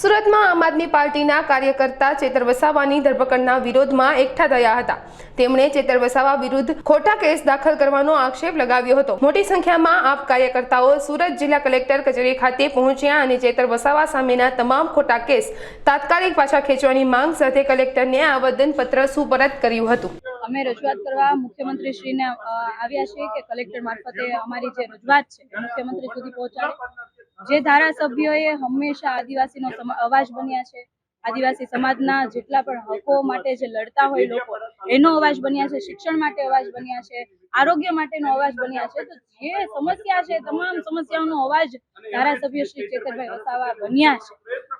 સુરતમાં આમ આદમી પાર્ટીના કાર્યકર્તા ચેતર વસાવાની ધરપકડના વિરોધમાં એકઠા થયા હતા. તેમણે ચેતર વસાવા વિરુદ્ધ ખોટા કેસ દાખલ કરવાનો આક્ષેપ લગાવ્યો હતો. મોટી સંખ્યામાં આપ કાર્યકર્તાઓ સુરત જિલ્લા કલેક્ટર કચેરી ખાતે પહોંચ્યા અને ચેતર વસાવા સામેના તમામ ખોટા કેસ તાત્કાલિક પાછા ખેંચવાની માંગ સાથે કલેક્ટરને આવેદનપત્ર સુપરત કર્યું હતું. અમે રજૂઆત કરવા મુખ્યમંત્રી શ્રીને આવ્યા છીએ કે કલેક્ટર મારફતે અમારી જે રજૂઆત છે, મુખ્યમંત્રી સુધી પહોંચાડે. જે ધારાસભ્યોએ હંમેશા આદિવાસીનો અવાજ બન્યા છે. આદિવાસી સમાજના જેટલા પણ હકો માટે જે લડતા હોય લોકો, એનો અવાજ બન્યા છે, શિક્ષણ માટે અવાજ બન્યા છે, આરોગ્ય માટેનો અવાજ બન્યા છે. તો જે સમસ્યા છે, તમામ સમસ્યાઓનો અવાજ ધારાસભ્ય શ્રી ચેતરભાઈ વસાવા બન્યા છે.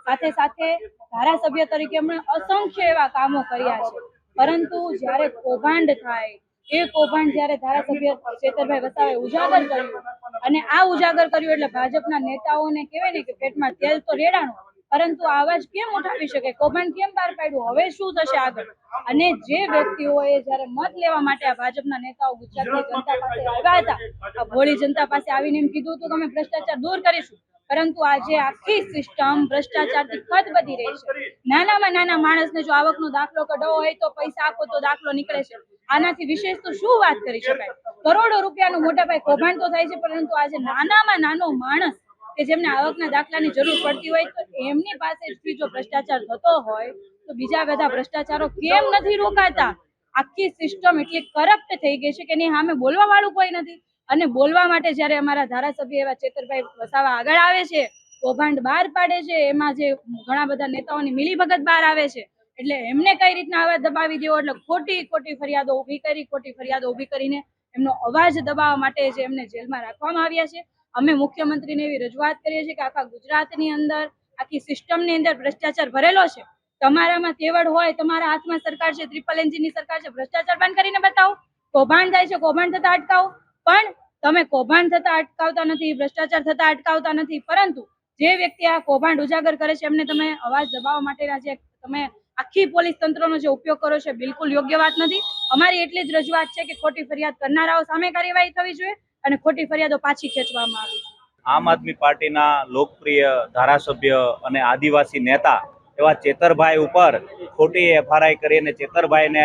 સાથે સાથે ધારાસભ્ય તરીકે એમણે અસંખ્ય એવા કામો કર્યા છે. પરંતુ જ્યારે કૌભાંડ થાય એ કૌભાંડ જ્યારે ધારાસભ્ય શેતરભાઈ વસાવાએ ઉજાગર કર્યું અને આ ઉજાગર કર્યું એટલે ભાજપના નેતાઓને કહેવાય ને કે પેટમાં તેલ તો રેડાણું, પરંતુ આ અવાજ કેમ ઉઠાવી શકે? કૌભાંડ કેમ બહાર પાડ્યું? હવે શું થશે આગળ? અને જે વ્યક્તિઓએ જ્યારે મત લેવા માટે આ ભાજપના નેતાઓ ગુજરાતની જનતા પાસે આવ્યા હતા, આ ભોળી જનતા પાસે આવીને એમ કીધું હતું કે અમે ભ્રષ્ટાચાર દૂર કરીશું. પરંતુ આજે આખી સિસ્ટમ ભ્રષ્ટાચારથી ખતબદી રહી છે. નાનામાં નાના માણસને જો આવકનો દાખલો કઢાવો હોય તો પૈસા આપો તો દાખલો નીકળે છે. આનાથી વિશેષ તો શું વાત કરી શકાય? કરોડો રૂપિયાનું મોટા ભાઈ કૌભાંડ તો થાય છે, પરંતુ આજે નાનામાં નાનો માણસ કે જેમને આવકના દાખલાની જરૂર પડતી હોય તો એમની પાસે જો ભ્રષ્ટાચાર થતો હોય તો બીજા બધા ભ્રષ્ટાચારો કેમ નથી રોકાતા? આખી સિસ્ટમ એટલી કરપ્ટ થઈ ગઈ છે કે એની સામે બોલવા વાળું કોઈ નથી. અને બોલવા માટે જ્યારે અમારા ધારાસભ્ય એવા ચેતરભાઈ વસાવા આગળ આવે છે, કૌભાંડ બહાર પાડે છે, એમાં જે ઘણા બધા નેતાઓની મિલીભગત બહાર આવે છે એટલે એમને કઈ રીતના અવાજ દબાવી દેવો? એટલે ખોટી ખોટી ફરિયાદો ઊભી કરી, ખોટી ફરિયાદો ઊભી કરીને એમનો અવાજ દબાવવા માટે જે એમને જેલમાં રાખવામાં આવ્યા છે. અમે મુખ્યમંત્રીને એવી રજૂઆત કરીએ છીએ કે આખા ગુજરાતની અંદર, આખી સિસ્ટમની અંદર ભ્રષ્ટાચાર ભરેલો છે. તમારામાં તેવડ હોય, તમારા હાથમાં સરકાર છે ટ્રિપલ એન્જિનની સરકાર છે, ભ્રષ્ટાચાર બંધ કરીને બતાવો. કૌભાંડ થાય છે, કૌભાંડ થતા અટકાવો. પણ તમે કૌભાંડ થતા અટકાવતા નથી, ભ્રષ્ટાચાર થતા અટકાવતા નથી, પરંતુ જે વ્યક્તિ આ કૌભાંડ ઉજાગર કરે છે, એમને તમે અવાજ દબાવવા માટેના જે તમે આખી પોલીસ તંત્રનો જે ઉપયોગ કરો છે, બિલકુલ યોગ્ય વાત નથી. અમારી એટલી જ રજૂઆત છે કે ખોટી ફરિયાદ કરનારાઓ સામે કાર્યવાહી થવી જોઈએ અને ખોટી ફરિયાદો પાછી ખેંચવામાં આવી આમ આદમી પાર્ટીના લોકપ્રિય ધારાસભ્ય અને આદિવાસી નેતા એવા ચેતરભાઈ ઉપર ખોટી એફઆરઆઈ કરીને ચેતરભાઈને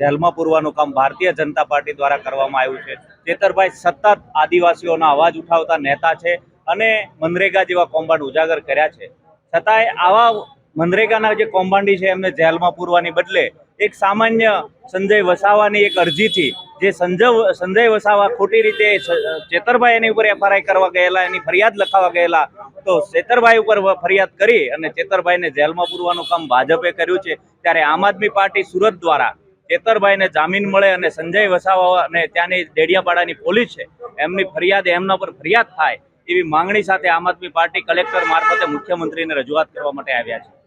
જેલમાં પૂરવાનું કામ ભારતીય જનતા પાર્ટી દ્વારા કરવામાં આવ્યું છે. ચેતરભાઈ સતત આદિવાસીઓના અવાજ ઉઠાવતા નેતા છે અને મનરેગા જેવા કૌભાંડ ઉજાગર કર્યા છે. છતાંય આવા મનરેગાના જે કૌભાંડી છે એમને જેલમાં પૂરવાની બદલે એક સામાન્ય સંજય વસાવાની એક અરજીથી જે સંજય સંજય વસાવા ખોટી રીતે ચેતરભાઈ એની ઉપર એફઆરઆઈ કરવા ગયેલા, એની ફરિયાદ લખાવા ગયેલા, તો ચેતરભાઈ ઉપર ફરિયાદ કરી અને ચેતરભાઈને જેલમાં પૂરવાનું કામ ભાજપે કર્યું છે, ત્યારે આમ આદમી પાર્ટી સુરત દ્વારા ચેતરભાઈને જામીન મળે અને સંજય વસાવા અને ત્યાંની ડેડિયાપાડાની પોલીસ છે, એમની ફરિયાદ, એમના પર ફરિયાદ થાય એવી માંગણી સાથે આમ આદમી પાર્ટી કલેક્ટર મારફતે મુખ્યમંત્રીને રજૂઆત કરવા માટે આવ્યા છે.